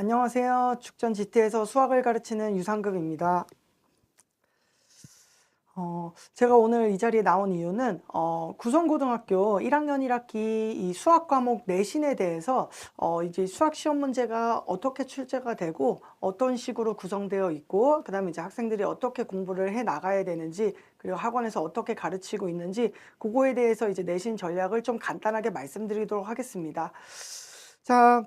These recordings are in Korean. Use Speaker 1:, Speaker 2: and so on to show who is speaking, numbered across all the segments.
Speaker 1: 안녕하세요. 축전 GT에서 수학을 가르치는 유상급입니다. 어, 제가 오늘 이 자리에 나온 이유는 어, 구성고등학교 1학년 1학기 이 수학 과목 내신에 대해서 어, 이제 수학 시험 문제가 어떻게 출제가 되고 어떤 식으로 구성되어 있고 그다음에 이제 학생들이 어떻게 공부를 해 나가야 되는지 그리고 학원에서 어떻게 가르치고 있는지 그거에 대해서 이제 내신 전략을 좀 간단하게 말씀드리도록 하겠습니다. 자,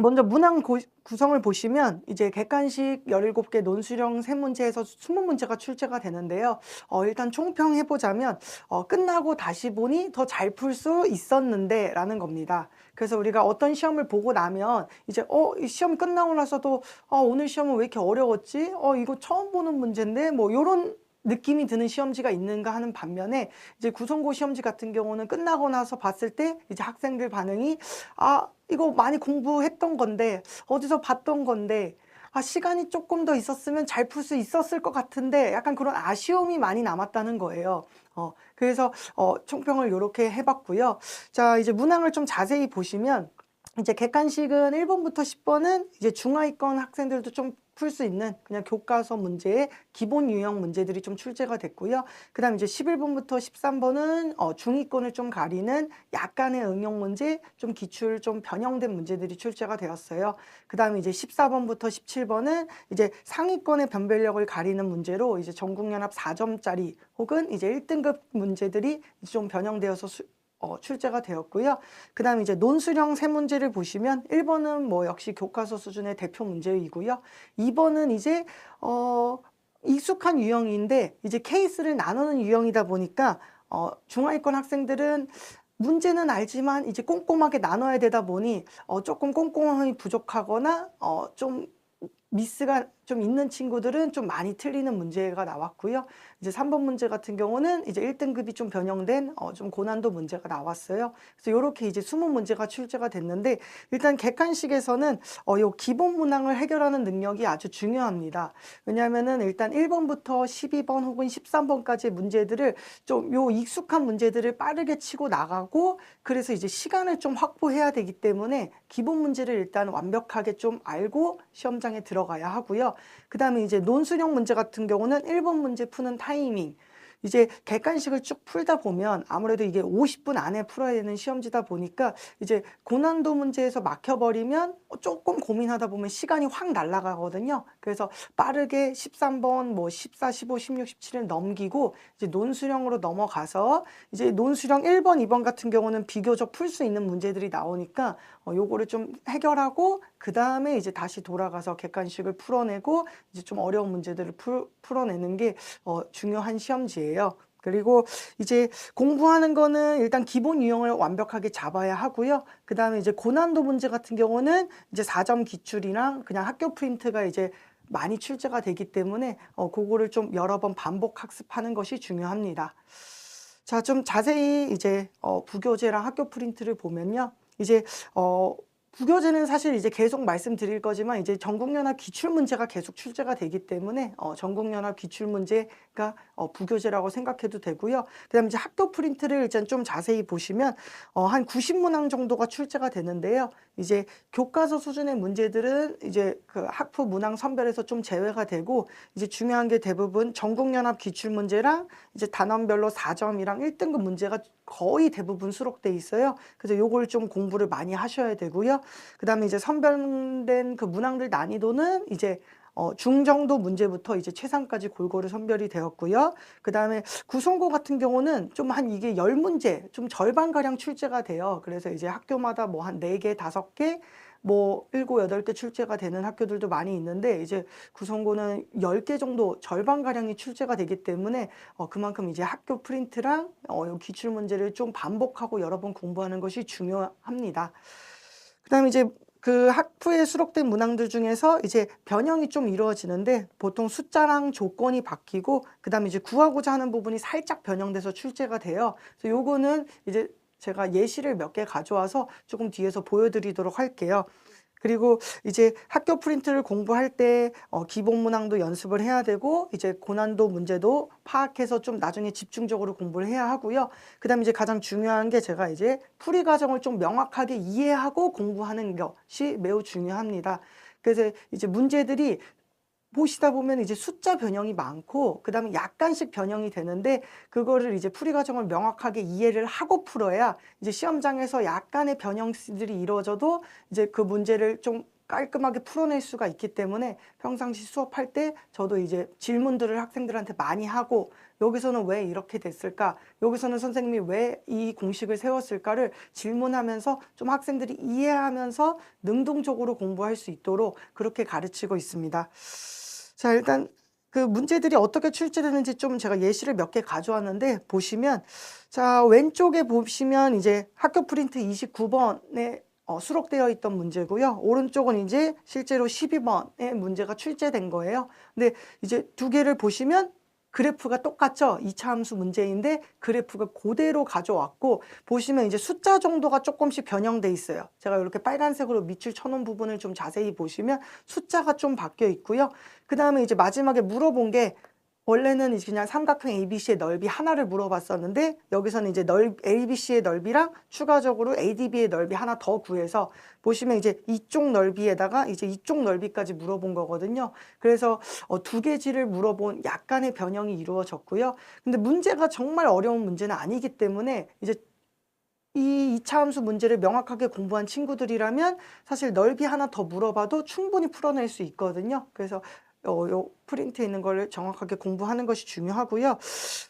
Speaker 1: 먼저 문항 고- 구성을 보시면 이제 객관식 17개 논수령 세 문제에서 20문제가 출제가 되는데요. 어, 일단 총평해 보자면 어, 끝나고 다시 보니 더 잘 풀 수 있었는데 라는 겁니다. 그래서 우리가 어떤 시험을 보고 나면 이제 어, 이 시험 끝나고 나서도 어, 오늘 시험은 왜 이렇게 어려웠지? 어, 이거 처음 보는 문제인데 뭐 요런 느낌이 드는 시험지가 있는가 하는 반면에 이제 구성고 시험지 같은 경우는 끝나고 나서 봤을 때 이제 학생들 반응이 아, 이거 많이 공부했던 건데 어디서 봤던 건데 아, 시간이 조금 더 있었으면 잘 풀 수 있었을 것 같은데 약간 그런 아쉬움이 많이 남았다는 거예요. 어, 그래서 어, 총평을 이렇게 해봤고요. 자, 이제 문항을 좀 자세히 보시면 이제 객관식은 1번부터 10번은 이제 중하위권 학생들도 좀 풀 수 있는 그냥 교과서 문제의 기본 유형 문제들이 좀 출제가 됐고요. 그 다음에 이제 11번부터 13번은 어, 중위권을 좀 가리는 약간의 응용 문제, 좀 기출 좀 변형된 문제들이 출제가 되었어요. 그 다음에 이제 14번부터 17번은 이제 상위권의 변별력을 가리는 문제로 이제 전국연합 4점짜리 혹은 이제 1등급 문제들이 좀 변형되어서 수, 어, 출제가 되었고요. 그 다음에 이제 논수령 세 문제를 보시면 1번은 뭐 역시 교과서 수준의 대표 문제이고요. 2번은 이제 어, 익숙한 유형인데 이제 케이스를 나누는 유형이다 보니까 어, 중하위권 학생들은 문제는 알지만 이제 꼼꼼하게 나눠야 되다 보니 어, 조금 꼼꼼함이 부족하거나 어, 좀 미스가 좀 있는 친구들은 좀 많이 틀리는 문제가 나왔고요. 이제 3번 문제 같은 경우는 이제 1등급이 좀 변형된 어, 좀 고난도 문제가 나왔어요. 그래서 이렇게 이제 20문제가 출제가 됐는데 일단 객관식에서는 어, 요 기본 문항을 해결하는 능력이 아주 중요합니다. 왜냐하면은 일단 1번부터 12번 혹은 13번까지의 문제들을 좀 요 익숙한 문제들을 빠르게 치고 나가고 그래서 이제 시간을 좀 확보해야 되기 때문에 기본 문제를 일단 완벽하게 좀 알고 시험장에 들어가야 하고요. 그 다음에 이제 논술형 문제 같은 경우는 1번 문제 푸는 타 이밍. 이제 객관식을 쭉 풀다 보면 아무래도 이게 50분 안에 풀어야 되는 시험지다 보니까 이제 고난도 문제에서 막혀버리면 조금 고민하다 보면 시간이 확 날아가거든요. 그래서 빠르게 13번, 뭐 14, 15, 16, 17을 넘기고 이제 논수령으로 넘어가서 이제 논수령 1번, 2번 같은 경우는 비교적 풀 수 있는 문제들이 나오니까 어, 요거를 좀 해결하고 그 다음에 이제 다시 돌아가서 객관식을 풀어내고 이제 좀 어려운 문제들을 풀, 풀어내는 게 어, 중요한 시험지예요. 그리고 이제 공부하는 거는 일단 기본 유형을 완벽하게 잡아야 하고요. 그 다음에 이제 고난도 문제 같은 경우는 이제 4점 기출이랑 그냥 학교 프린트가 이제 많이 출제가 되기 때문에 어, 그거를 좀 여러 번 반복 학습하는 것이 중요합니다. 자, 좀 자세히 이제 어, 부교재랑 학교 프린트를 보면요. 이제 어, 부교재는 사실 이제 계속 말씀드릴 거지만 이제 전국연합 기출 문제가 계속 출제가 되기 때문에 어, 전국연합 기출 문제가 어, 부교재라고 생각해도 되고요. 그 다음에 이제 학교 프린트를 일단 좀 자세히 보시면 어, 한 90문항 정도가 출제가 되는데요. 이제 교과서 수준의 문제들은 이제 그 학부 문항 선별에서 좀 제외가 되고 이제 중요한 게 대부분 전국연합 기출 문제랑 이제 단원별로 4점이랑 1등급 문제가 거의 대부분 수록돼 있어요. 그래서 요걸 좀 공부를 많이 하셔야 되고요. 그 다음에 이제 선별된 그 문항들 난이도는 이제 어, 중정도 문제부터 이제 최상까지 골고루 선별이 되었고요. 그 다음에 구성고 같은 경우는 좀 한 이게 열 문제, 좀 절반가량 출제가 돼요. 그래서 이제 학교마다 뭐 한 네 개, 다섯 개, 뭐 일곱, 여덟 개 출제가 되는 학교들도 많이 있는데 이제 구성고는 열 개 정도 절반가량이 출제가 되기 때문에 어, 그만큼 이제 학교 프린트랑 어, 요 기출 문제를 좀 반복하고 여러 번 공부하는 것이 중요합니다. 그다음에 이제 그 학부에 수록된 문항들 중에서 이제 변형이 좀 이루어지는데 보통 숫자랑 조건이 바뀌고 그다음에 이제 구하고자 하는 부분이 살짝 변형돼서 출제가 돼요. 그래서 요거는 이제 제가 예시를 몇 개 가져와서 조금 뒤에서 보여드리도록 할게요. 그리고 이제 학교 프린트를 공부할 때 어, 기본 문항도 연습을 해야 되고 이제 고난도 문제도 파악해서 좀 나중에 집중적으로 공부를 해야 하고요. 그 다음에 이제 가장 중요한 게 제가 이제 풀이 과정을 좀 명확하게 이해하고 공부하는 것이 매우 중요합니다. 그래서 이제 문제들이 보시다 보면 이제 숫자 변형이 많고 그 다음에 약간씩 변형이 되는데 그거를 이제 풀이 과정을 명확하게 이해를 하고 풀어야 이제 시험장에서 약간의 변형들이 이루어져도 이제 그 문제를 좀 깔끔하게 풀어낼 수가 있기 때문에 평상시 수업할 때 저도 이제 질문들을 학생들한테 많이 하고 여기서는 왜 이렇게 됐을까? 여기서는 선생님이 왜 이 공식을 세웠을까를 질문하면서 좀 학생들이 이해하면서 능동적으로 공부할 수 있도록 그렇게 가르치고 있습니다. 자, 일단 그 문제들이 어떻게 출제되는지 좀 제가 예시를 몇 개 가져왔는데 보시면 자, 왼쪽에 보시면 이제 학교 프린트 29번에 어, 수록되어 있던 문제고요. 오른쪽은 이제 실제로 12번의 문제가 출제된 거예요. 근데 이제 두 개를 보시면 그래프가 똑같죠? 2차 함수 문제인데 그래프가 그대로 가져왔고 보시면 이제 숫자 정도가 조금씩 변형돼 있어요. 제가 이렇게 빨간색으로 밑줄 쳐놓은 부분을 좀 자세히 보시면 숫자가 좀 바뀌어 있고요. 그 다음에 이제 마지막에 물어본 게 원래는 그냥 삼각형 ABC의 넓이 하나를 물어봤었는데 여기서는 이제 넓 ABC의 넓이랑 추가적으로 ADB의 넓이 하나 더 구해서 보시면 이제 이쪽 넓이에다가 이제 이쪽 넓이까지 물어본 거거든요. 그래서 어, 두 개지를 물어본 약간의 변형이 이루어졌고요. 근데 문제가 정말 어려운 문제는 아니기 때문에 이제 이 2차 함수 문제를 명확하게 공부한 친구들이라면 사실 넓이 하나 더 물어봐도 충분히 풀어낼 수 있거든요. 그래서 어, 요 프린트에 있는 걸 정확하게 공부하는 것이 중요하고요.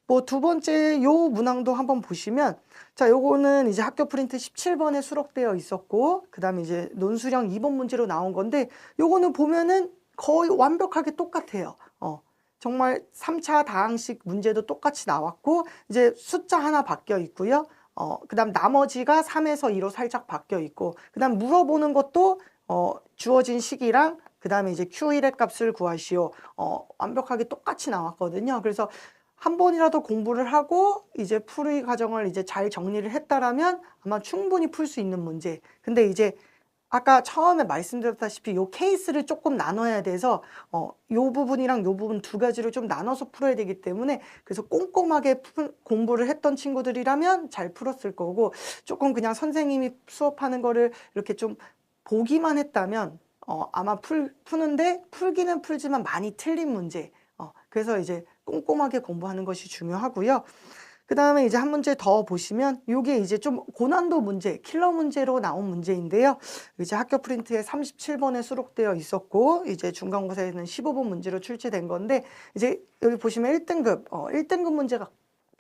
Speaker 1: 뭐 두 번째 요 문항도 한번 보시면 자, 요거는 이제 학교 프린트 17번에 수록되어 있었고 그다음에 이제 논술형 2번 문제로 나온 건데 요거는 보면은 거의 완벽하게 똑같아요. 어. 정말 3차 다항식 문제도 똑같이 나왔고 이제 숫자 하나 바뀌어 있고요. 어, 그다음 나머지가 3에서 2로 살짝 바뀌어 있고 그다음 물어보는 것도 어, 주어진 식이랑 그 다음에 이제 Q1의 값을 구하시오. 어, 완벽하게 똑같이 나왔거든요. 그래서 한 번이라도 공부를 하고 이제 풀이 과정을 이제 잘 정리를 했다라면 아마 충분히 풀 수 있는 문제. 근데 이제 아까 처음에 말씀드렸다시피 요 케이스를 조금 나눠야 돼서 어, 요 부분이랑 요 부분 두 가지를 좀 나눠서 풀어야 되기 때문에 그래서 꼼꼼하게 푸- 공부를 했던 친구들이라면 잘 풀었을 거고 조금 그냥 선생님이 수업하는 거를 이렇게 좀 보기만 했다면 어, 아마 풀, 푸는데 풀기는 풀지만 많이 틀린 문제. 어, 그래서 이제 꼼꼼하게 공부하는 것이 중요하고요. 그 다음에 이제 한 문제 더 보시면 이게 이제 좀 고난도 문제, 킬러 문제로 나온 문제인데요. 이제 학교 프린트에 37번에 수록되어 있었고 이제 중간고사에는 15번 문제로 출제된 건데 이제 여기 보시면 1등급, 어, 1등급 문제가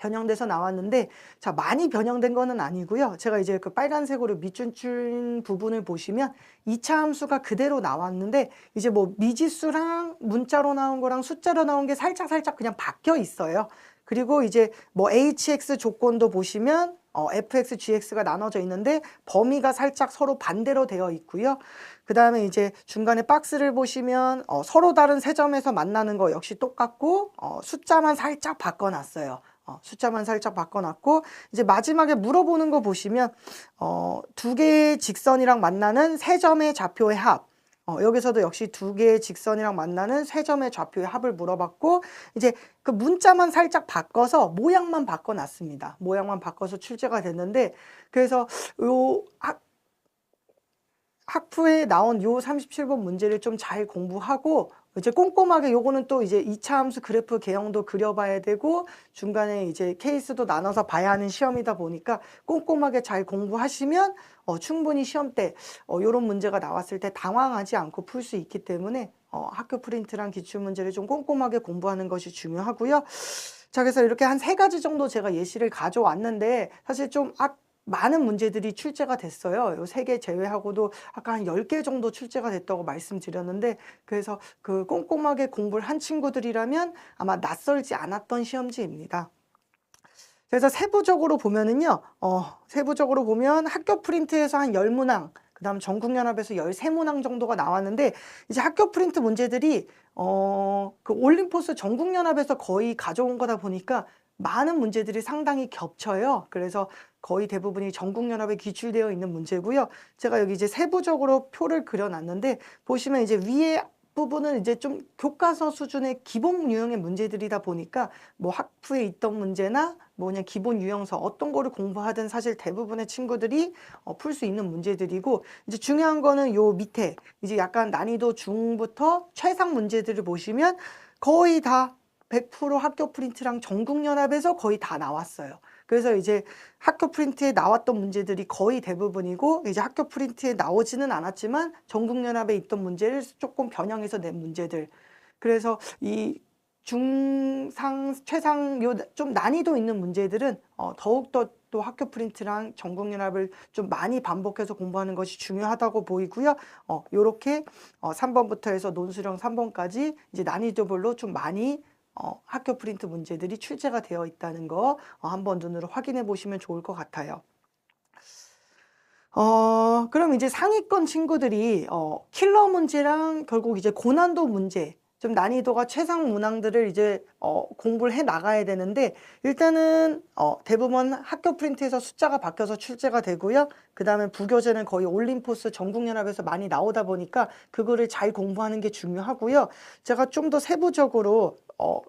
Speaker 1: 변형돼서 나왔는데 자 많이 변형된 거는 아니고요. 제가 이제 그 빨간색으로 밑줄 준 부분을 보시면 2차 함수가 그대로 나왔는데 이제 뭐 미지수랑 문자로 나온 거랑 숫자로 나온 게 살짝 살짝 그냥 바뀌어 있어요. 그리고 이제 뭐 hx 조건도 보시면 어, fx, gx가 나눠져 있는데 범위가 살짝 서로 반대로 되어 있고요. 그 다음에 이제 중간에 박스를 보시면 어, 서로 다른 세 점에서 만나는 거 역시 똑같고 어, 숫자만 살짝 바꿔놨어요. 어, 숫자만 살짝 바꿔놨고 이제 마지막에 물어보는 거 보시면 어, 두 개의 직선이랑 만나는 세 점의 좌표의 합. 어, 여기서도 역시 두 개의 직선이랑 만나는 세 점의 좌표의 합을 물어봤고 이제 그 문자만 살짝 바꿔서 모양만 바꿔놨습니다. 모양만 바꿔서 출제가 됐는데 그래서 요 학, 학부에 나온 요 37번 문제를 좀 잘 공부하고 이제 꼼꼼하게 요거는 또 이제 2차 함수 그래프 개형도 그려봐야 되고 중간에 이제 케이스도 나눠서 봐야 하는 시험이다 보니까 꼼꼼하게 잘 공부하시면 어, 충분히 시험 때 어, 요런 문제가 나왔을 때 당황하지 않고 풀 수 있기 때문에 어, 학교 프린트랑 기출 문제를 좀 꼼꼼하게 공부하는 것이 중요하고요. 자, 그래서 이렇게 한 세 가지 정도 제가 예시를 가져왔는데 사실 좀 아, 많은 문제들이 출제가 됐어요. 요 세 개 제외하고도 아까 한 10개 정도 출제가 됐다고 말씀드렸는데 그래서 그 꼼꼼하게 공부를 한 친구들이라면 아마 낯설지 않았던 시험지입니다. 그래서 세부적으로 보면은요, 어, 세부적으로 보면 학교 프린트에서 한 10문항, 그 다음 전국연합에서 13문항 정도가 나왔는데, 이제 학교 프린트 문제들이, 어, 그 올림포스 전국연합에서 거의 가져온 거다 보니까 많은 문제들이 상당히 겹쳐요. 그래서 거의 대부분이 전국연합에 기출되어 있는 문제고요. 제가 여기 이제 세부적으로 표를 그려놨는데, 보시면 이제 위에 부분은 이제 좀 교과서 수준의 기본 유형의 문제들이다 보니까 뭐 학부에 있던 문제나 뭐냐 기본 유형서 어떤 거를 공부하든 사실 대부분의 친구들이 어, 풀 수 있는 문제들이고 이제 중요한 거는 요 밑에 이제 약간 난이도 중부터 최상 문제들을 보시면 거의 다 100% 학교 프린트랑 전국연합에서 거의 다 나왔어요. 그래서 이제 학교 프린트에 나왔던 문제들이 거의 대부분이고 이제 학교 프린트에 나오지는 않았지만 전국연합에 있던 문제를 조금 변형해서 낸 문제들. 그래서 이 중상, 최상 요 좀 난이도 있는 문제들은 어, 더욱더 또 학교 프린트랑 전국연합을 좀 많이 반복해서 공부하는 것이 중요하다고 보이고요. 어, 요렇게 어, 3번부터 해서 논술형 3번까지 이제 난이도별로 좀 많이 어, 학교 프린트 문제들이 출제가 되어 있다는 거 어, 한번 눈으로 확인해 보시면 좋을 것 같아요. 어, 그럼 이제 상위권 친구들이 어, 킬러 문제랑 결국 이제 고난도 문제, 좀 난이도가 최상 문항들을 이제 어, 공부를 해 나가야 되는데 일단은 어, 대부분 학교 프린트에서 숫자가 바뀌어서 출제가 되고요. 그 다음에 부교재는 거의 올림포스 전국연합에서 많이 나오다 보니까 그거를 잘 공부하는 게 중요하고요. 제가 좀 더 세부적으로 어,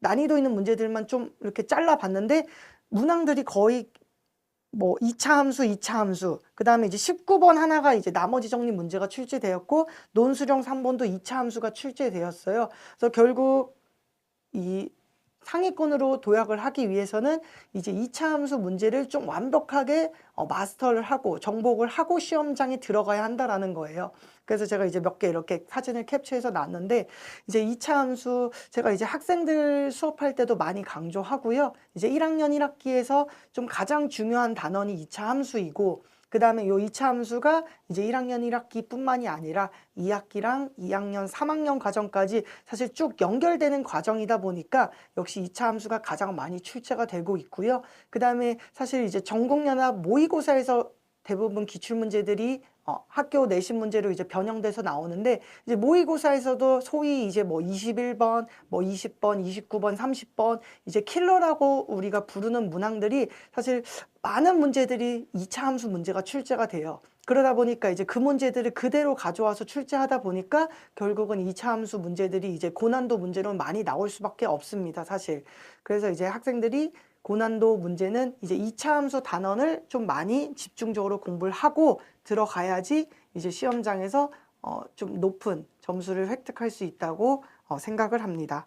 Speaker 1: 난이도 있는 문제들만 좀 이렇게 잘라봤는데 문항들이 거의 뭐 2차 함수, 2차 함수, 그 다음에 이제 19번 하나가 이제 나머지 정리 문제가 출제되었고 논수령 3번도 2차 함수가 출제되었어요. 그래서 결국 이 상위권으로 도약을 하기 위해서는 이제 2차 함수 문제를 좀 완벽하게 어, 마스터를 하고 정복을 하고 시험장에 들어가야 한다라는 거예요. 그래서 제가 이제 몇 개 이렇게 사진을 캡처해서 놨는데 이제 2차 함수 제가 이제 학생들 수업할 때도 많이 강조하고요. 이제 1학년 1학기에서 좀 가장 중요한 단원이 2차 함수이고 그 다음에 요 2차 함수가 이제 1학년 1학기 뿐만이 아니라 2학기랑 2학년, 3학년 과정까지 사실 쭉 연결되는 과정이다 보니까 역시 2차 함수가 가장 많이 출제가 되고 있고요. 그 다음에 사실 이제 전국연합 모의고사에서 대부분 기출문제들이 어, 학교 내신 문제로 이제 변형돼서 나오는데 이제 모의고사에서도 소위 이제 뭐 21번, 뭐 20번, 29번, 30번 이제 킬러라고 우리가 부르는 문항들이 사실 많은 문제들이 2차 함수 문제가 출제가 돼요. 그러다 보니까 이제 그 문제들을 그대로 가져와서 출제하다 보니까 결국은 2차 함수 문제들이 이제 고난도 문제로 많이 나올 수밖에 없습니다, 사실. 그래서 이제 학생들이 고난도 문제는 이제 2차 함수 단원을 좀 많이 집중적으로 공부를 하고 들어가야지 이제 시험장에서 어, 좀 높은 점수를 획득할 수 있다고 어, 생각을 합니다.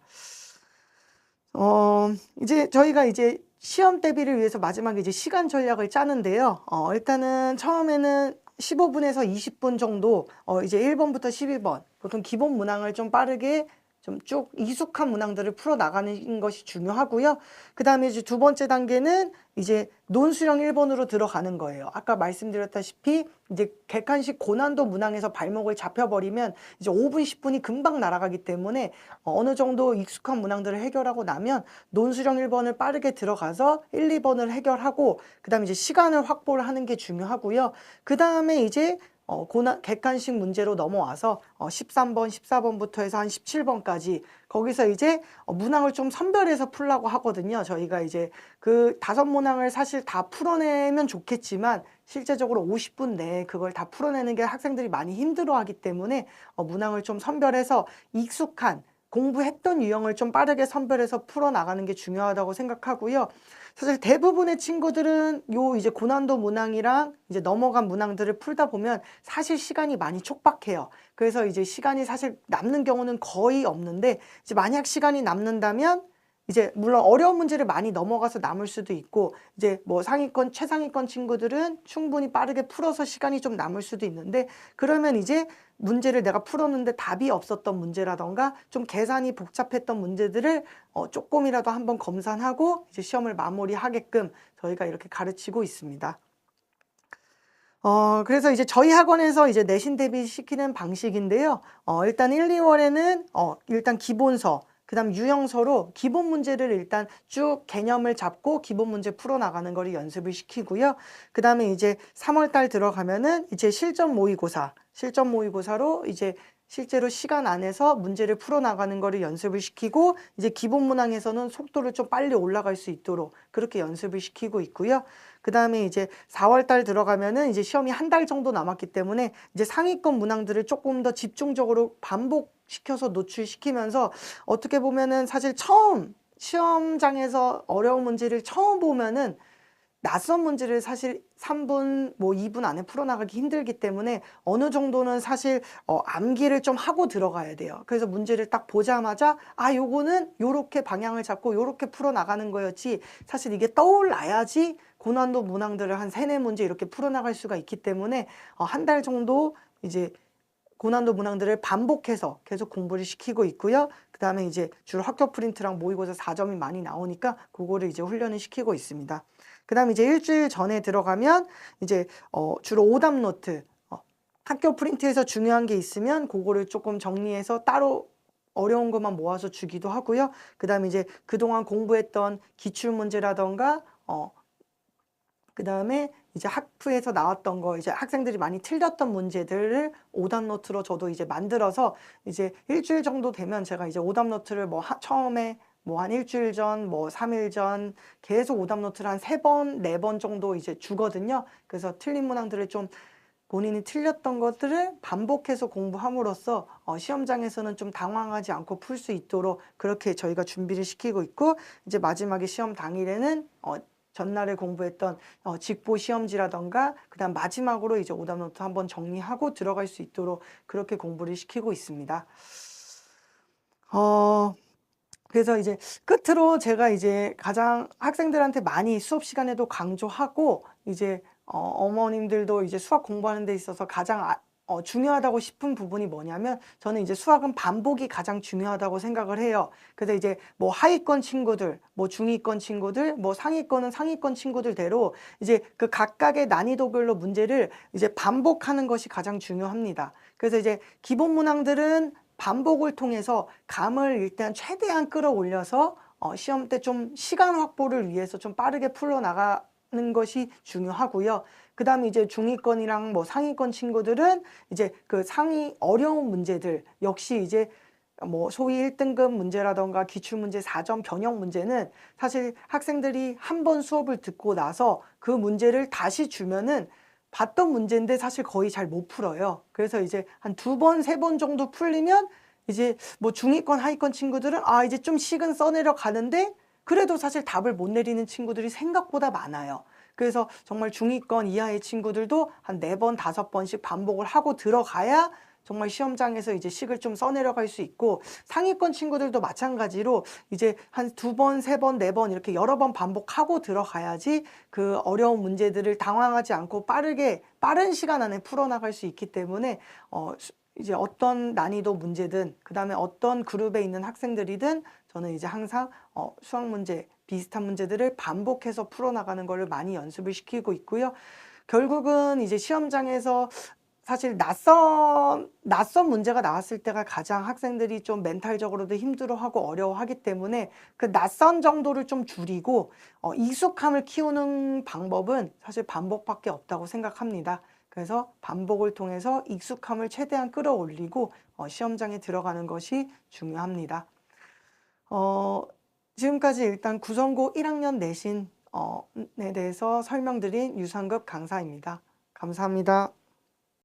Speaker 1: 어, 이제 저희가 이제 시험 대비를 위해서 마지막에 이제 시간 전략을 짜는데요. 어, 일단은 처음에는 15분에서 20분 정도, 어, 이제 1번부터 12번, 보통 기본 문항을 좀 빠르게 좀 쭉 익숙한 문항들을 풀어 나가는 것이 중요하고요. 그 다음에 이제 두 번째 단계는 이제 논수령 1번으로 들어가는 거예요. 아까 말씀드렸다시피 이제 객관식 고난도 문항에서 발목을 잡혀버리면 이제 5분, 10분이 금방 날아가기 때문에 어느 정도 익숙한 문항들을 해결하고 나면 논수령 1번을 빠르게 들어가서 1, 2번을 해결하고 그 다음에 이제 시간을 확보를 하는 게 중요하고요. 그 다음에 이제 어, 고난, 객관식 문제로 넘어와서 어, 13번, 14번부터 해서 한 17번까지 거기서 이제 어, 문항을 좀 선별해서 풀라고 하거든요. 저희가 이제 그 다섯 문항을 사실 다 풀어내면 좋겠지만 실제적으로 50분 내에 그걸 다 풀어내는 게 학생들이 많이 힘들어하기 때문에 어, 문항을 좀 선별해서 익숙한 공부했던 유형을 좀 빠르게 선별해서 풀어나가는 게 중요하다고 생각하고요. 사실 대부분의 친구들은 요 이제 고난도 문항이랑 이제 넘어간 문항들을 풀다 보면 사실 시간이 많이 촉박해요. 그래서 이제 시간이 사실 남는 경우는 거의 없는데 이제 만약 시간이 남는다면 이제 물론 어려운 문제를 많이 넘어가서 남을 수도 있고 이제 뭐 상위권 최상위권 친구들은 충분히 빠르게 풀어서 시간이 좀 남을 수도 있는데 그러면 이제 문제를 내가 풀었는데 답이 없었던 문제라던가 좀 계산이 복잡했던 문제들을 어 조금이라도 한번 검산하고 이제 시험을 마무리하게끔 저희가 이렇게 가르치고 있습니다. 어, 그래서 이제 저희 학원에서 이제 내신 대비 시키는 방식인데요. 어, 일단 1, 2월에는 어, 일단 기본서, 그 다음 유형서로 기본 문제를 일단 쭉 개념을 잡고 기본 문제 풀어나가는 거를 연습을 시키고요. 그 다음에 이제 3월달 들어가면은 이제 실전 모의고사, 실전 모의고사로 이제 실제로 시간 안에서 문제를 풀어나가는 거를 연습을 시키고 이제 기본 문항에서는 속도를 좀 빨리 올라갈 수 있도록 그렇게 연습을 시키고 있고요. 그 다음에 이제 4월 달 들어가면은 이제 시험이 한 달 정도 남았기 때문에 이제 상위권 문항들을 조금 더 집중적으로 반복 시켜서 노출시키면서 어떻게 보면은 사실 처음 시험장에서 어려운 문제를 처음 보면은 낯선 문제를 사실 3분, 뭐 2분 안에 풀어나가기 힘들기 때문에 어느 정도는 사실 어, 암기를 좀 하고 들어가야 돼요. 그래서 문제를 딱 보자마자 아, 요거는 요렇게 방향을 잡고 요렇게 풀어나가는 거였지 사실 이게 떠올라야지 고난도 문항들을 한 세네 문제 이렇게 풀어나갈 수가 있기 때문에 어, 한 달 정도 이제 고난도 문항들을 반복해서 계속 공부를 시키고 있고요. 그 다음에 이제 주로 학교 프린트랑 모의고사 4점이 많이 나오니까 그거를 이제 훈련을 시키고 있습니다. 그 다음에 이제 일주일 전에 들어가면 이제 어, 주로 오답 노트, 어, 학교 프린트에서 중요한 게 있으면 그거를 조금 정리해서 따로 어려운 것만 모아서 주기도 하고요. 그 다음에 이제 그동안 공부했던 기출문제라던가, 어, 그 다음에 이제 학부에서 나왔던 거, 이제 학생들이 많이 틀렸던 문제들을 오답 노트로 저도 이제 만들어서 이제 일주일 정도 되면 제가 이제 오답 노트를 뭐 하- 처음에 뭐 한 일주일 전, 뭐 3일 전 계속 오답 노트를 한 세 번, 네 번 정도 이제 주거든요. 그래서 틀린 문항들을 좀 본인이 틀렸던 것들을 반복해서 공부함으로써 어, 시험장에서는 좀 당황하지 않고 풀 수 있도록 그렇게 저희가 준비를 시키고 있고 이제 마지막에 시험 당일에는 어, 전날에 공부했던 어, 직보 시험지라던가 그다음 마지막으로 이제 오답 노트 한번 정리하고 들어갈 수 있도록 그렇게 공부를 시키고 있습니다. 어, 그래서 이제 끝으로 제가 이제 가장 학생들한테 많이 수업 시간에도 강조하고 이제 어, 어머님들도 이제 수학 공부하는 데 있어서 가장 아- 어, 중요하다고 싶은 부분이 뭐냐면 저는 이제 수학은 반복이 가장 중요하다고 생각을 해요. 그래서 이제 뭐 하위권 친구들, 뭐 중위권 친구들, 뭐 상위권은 상위권 친구들대로 이제 그 각각의 난이도별로 문제를 이제 반복하는 것이 가장 중요합니다. 그래서 이제 기본 문항들은 반복을 통해서 감을 일단 최대한 끌어올려서 어, 시험 때 좀 시간 확보를 위해서 좀 빠르게 풀어나가는 것이 중요하고요. 그 다음에 이제 중위권이랑 뭐 상위권 친구들은 이제 그 상위 어려운 문제들 역시 이제 뭐 소위 1등급 문제라던가 기출문제 4점 변형 문제는 사실 학생들이 한 번 수업을 듣고 나서 그 문제를 다시 주면은 봤던 문제인데 사실 거의 잘 못 풀어요. 그래서 이제 한 두 번, 세 번 정도 풀리면 이제 뭐 중위권, 하위권 친구들은 아, 이제 좀 식은 써내려 가는데 그래도 사실 답을 못 내리는 친구들이 생각보다 많아요. 그래서 정말 중위권 이하의 친구들도 한 네 번, 다섯 번씩 반복을 하고 들어가야 정말 시험장에서 이제 식을 좀 써내려갈 수 있고 상위권 친구들도 마찬가지로 이제 한 두 번, 세 번, 네 번 이렇게 여러 번 반복하고 들어가야지 그 어려운 문제들을 당황하지 않고 빠르게 빠른 시간 안에 풀어나갈 수 있기 때문에 어 수- 이제 어떤 난이도 문제든 그 다음에 어떤 그룹에 있는 학생들이든 저는 이제 항상 어 수학 문제 비슷한 문제들을 반복해서 풀어나가는 거를 많이 연습을 시키고 있고요. 결국은 이제 시험장에서 사실 낯선 낯선 문제가 나왔을 때가 가장 학생들이 좀 멘탈적으로도 힘들어하고 어려워하기 때문에 그 낯선 정도를 좀 줄이고 어, 익숙함을 키우는 방법은 사실 반복밖에 없다고 생각합니다. 그래서 반복을 통해서 익숙함을 최대한 끌어올리고 어, 시험장에 들어가는 것이 중요합니다. 어, 지금까지 일단 구성고 1학년 내신에 대해서 설명드린 유상급 강사입니다. 감사합니다.